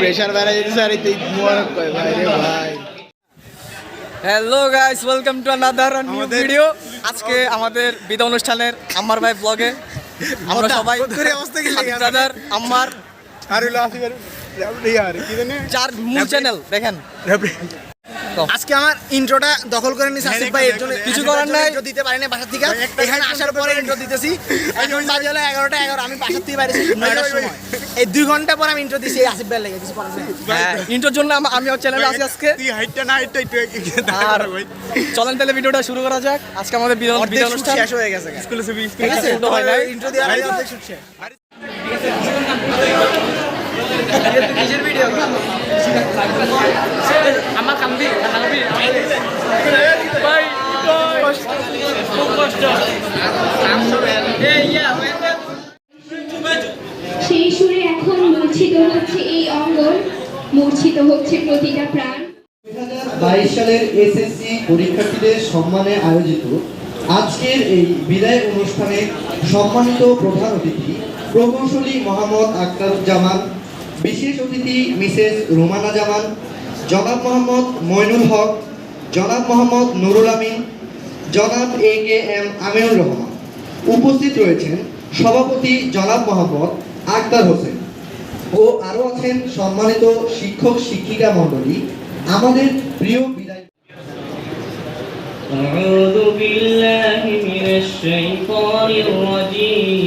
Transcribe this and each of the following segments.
Pressure বেড়ে যেতেছে আর এই মুবারক কয় ভাই রে ভাই। Hello guys welcome to another new video আজকে আমাদের বিদায় অনুষ্ঠানের আম্মার ভাই ব্লগে আমরা সবাই ব্রাদার আম্মার। আর চার মূল চ্যানেল দেখেন। আজকে আমার ইন্ট্রোটা দখল করে নিছে আসিফ ভাই এর জন্য কিছু করার নাই। ইন্ট্রো দিতে পারি না বাসা থেকে। এখানে আসার পরে ইন্ট্রো দিতেছি। এখন বাজে হলো এগারোটা এগারো আমি বাসার থেকে বাইরেছি নয়টার সময়। এই দুই ঘণ্টা পর আমি ইন্ট্রো দিছি আসিফ ভাই লেগে কিছু করার নেই। হ্যাঁ। জন্য আম- আমি চ্যানেলে আছি আজকে। তুই হাইটটা না হাইটটা একটু আর চলেন তাহলে ভিডিওটা শুরু করা যাক। আজকে আমাদের বিদায় অর্ধেক বিদায় অনুষ্ঠান। শেষ হয়ে গেছে। স্কুলে ছবি ঠিক আছে? শুরু হয় নাই। ইন্ট্রো shoot শেষ আমার সেই সুরে এখন মূর্ছিত হচ্ছে এই অঙ্গন, মূর্ছিত হচ্ছে প্রতিটা প্রাণ। বাইশ সালের এসএসসি পরীক্ষার্থীদের সম্মানে আয়োজিত আজকের এই বিদায় অনুষ্ঠানে সম্মানিত প্রধান অতিথি প্রকৌশলী মোহাম্মদ আক্তারুজ্জামান বিশেষ অতিথি মিসেস রোমানা জামান জনাব মোহাম্মদ মইনুল হক জনাব মোহাম্মদ নুরুল আমিন জনাব A K M Aminur Rahman উপস্থিত রয়েছেন সভাপতি জনাব মোহাম্মদ আক্তার হোসেন ও আরও আছেন সম্মানিত শিক্ষক শিক্ষিকা মণ্ডলী আমাদের প্রিয় বিদায় أعوذ بالله من الشيطان الرجيم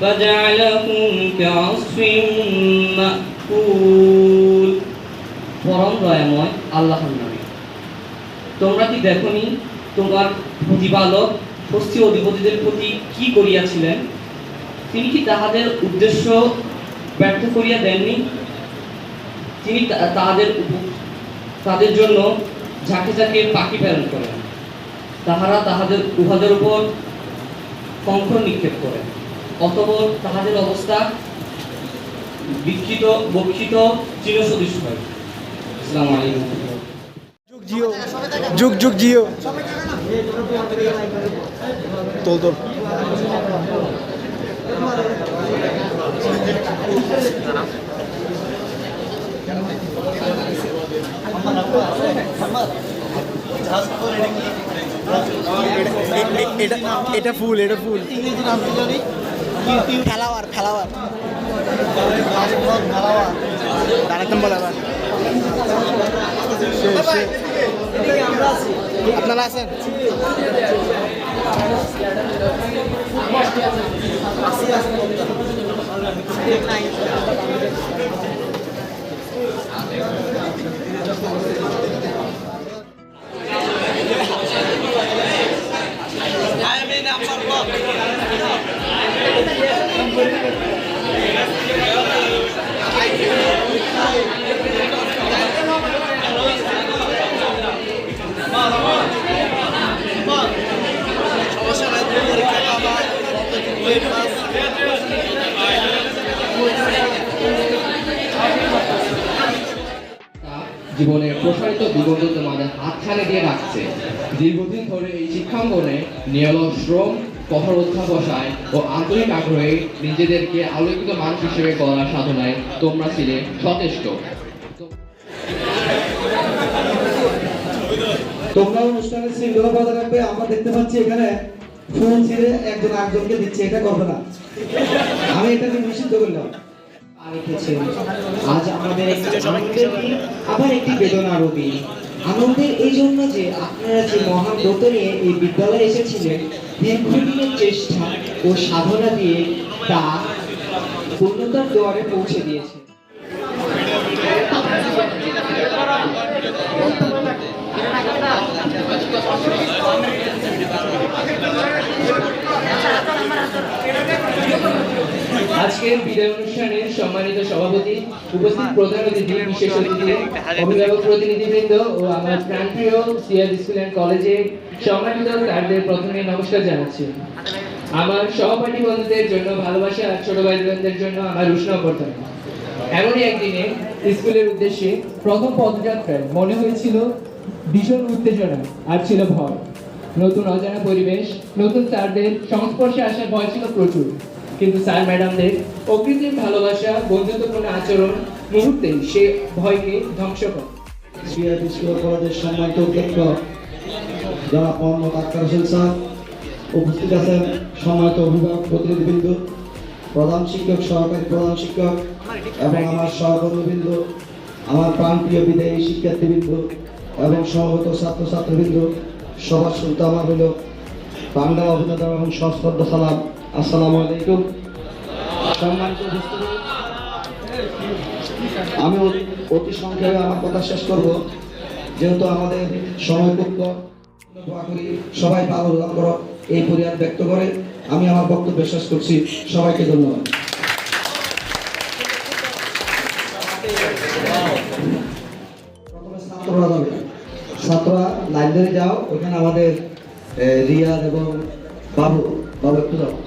فجعلهم كعصف مأكول পরম দয়াময় আল্লাহর নামে তোমরা কি দেখনি তোমার প্রতিপালক ষষ্ঠী অধিপতিদের প্রতি কি করিয়াছিলেন তিনি কি তাহাদের উদ্দেশ্য ব্যর্থ করিয়া দেননি তিনি তা- তাহাদের উপ- তাদের জন্য ঝাঁকে ঝাঁকে পাখি প্রেরণ করেন তাহারা তাহাদের উহাদের উপর কঙ্ক নিক্ষেপ করেন অতপর তাহাদের অবস্থা বিক্ষিত বক্ষিত, চিরসদৃশ হয়। জিও, যুগ যুগ জিও। তোল তোল। এটা এটা ফুল এটা ফুল। ফেলাওয়ার ফেলাওয়ার দাঁড়াতাম বলে আবার। শেষ, শেষ। আপনারা আছেন জীবনের প্রসারিত দিগন্ত তোমাদের হাতছানি দিয়ে রাখছে। দীর্ঘদিন ধরে এই শিক্ষাঙ্গনে নিয়ম শ্রম কঠোর অধ্যাবসায় ও আন্তরিক আগ্রহে নিজেদেরকে আলোকিত মানুষ হিসেবে করার সাধনায় তোমরা ছিলে সচেষ্ট। তোমরা অনুষ্ঠানের শৃঙ্খলা বজায় রাখবে, আমরা দেখতে পাচ্ছি এখানে ফুল ছিঁড়ে একজন আরেকজনকে দিচ্ছে, এটা করবে না আমি এটাকে নিষিদ্ধ করলাম। আজ আমাদের আবার একটি বেদনারও দিন আনন্দের এই জন্য যে আপনারা যে মহান নিয়ে এই বিদ্যালয়ে এসেছিলেন দীর্ঘদিনের চেষ্টা ও সাধনা দিয়ে তা পূর্ণতার দ্বারে পৌঁছে দিয়েছে Thank you. আজকের বিদায় অনুষ্ঠানের সম্মানিত সভাপতি, উপস্থিত প্রধান অতিথি, বিশেষ অতিথি, অভিভাবক প্রতিনিধিবৃন্দ ও আমার প্রাণপ্রিয় সিআর স্কুল অ্যান্ড কলেজের সম্মানিত স্যারদের প্রথমে নমস্কার জানাচ্ছি। আমার সহপাঠী বন্ধুদের জন্য ভালোবাসা আর ছোট ভাই বোনদের জন্য আমার উষ্ণ অভ্যর্থনা। এমনই একদিনে স্কুলের উদ্দেশ্যে প্রথম পদযাত্রায় মনে হয়েছিল ভীষণ উত্তেজনা আর ছিল ভয়। নতুন অজানা পরিবেশ, নতুন স্যারদের সংস্পর্শে আসার ভয় ছিল প্রচুর। কিন্তু স্যার, ম্যাডামদের অকৃত্রিম ভালোবাসা, বন্ধুত্বপূর্ণ আচরণ মুহূর্তে সে ভয়কে ধ্বংস করে। সিআর স্কুল কলেজের সম্মানিত অধ্যক্ষ, যারা মোহাম্মদ আক্তার হোসেন স্যার, উপস্থিত আছেন সম্মানিত অভিভাবক প্রতিনিধিবৃন্দ, প্রধান শিক্ষক, সহকারী প্রধান শিক্ষক, এবং আমার সহকর্মীবৃন্দ, আমার প্রাণপ্রিয় বিদায়ী শিক্ষার্থীবৃন্দ, এবং সমবেত ছাত্রছাত্রীবৃন্দ, সবার শুরুতে আমার হল বাংলা অভিনেতা এবং সশ্রদ্ধ সালাম। আসসালামু আলাইকুম। আমি অতি- সংক্ষেপে আমার কথা শেষ করব। যেহেতু আমাদের সময় খুব করি সবাই ভালো করো এই পরিহার ব্যক্ত করে। আমি আমার বক্তব্য শেষ করছি। সবাইকে ধন্যবাদ। ছাত্ররা ছাত্ররা লাইব্রেরি যাও, ওখানে আমাদের রিয়াদ এবং বাবু। বাবু একটু যাও।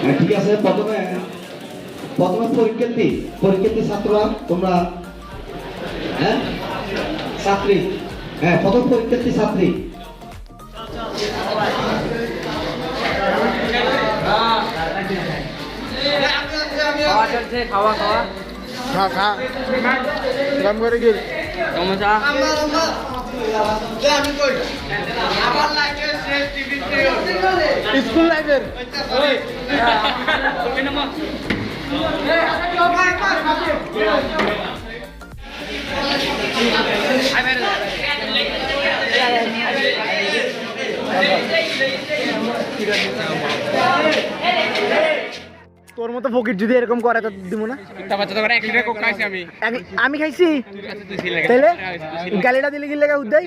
ঠিক আছে প্রথমে প্রথমে পরীক্ষার্থী পরীক্ষার্থী ছাত্ররা তোমরা হ্যাঁ ছাত্রী হ্যাঁ প্রথম পরীক্ষার্থী ছাত্রী খাওয়া খাওয়া খাওয়া খা খা গরম করে গিয়ে সমস্যা স্কুল লাইফের। তোর মতো ফকির যদি এরকম করে তো দিব না? আমি। খাইছি? তাইলে? গালিটা দিলে গিলে উদ্যাই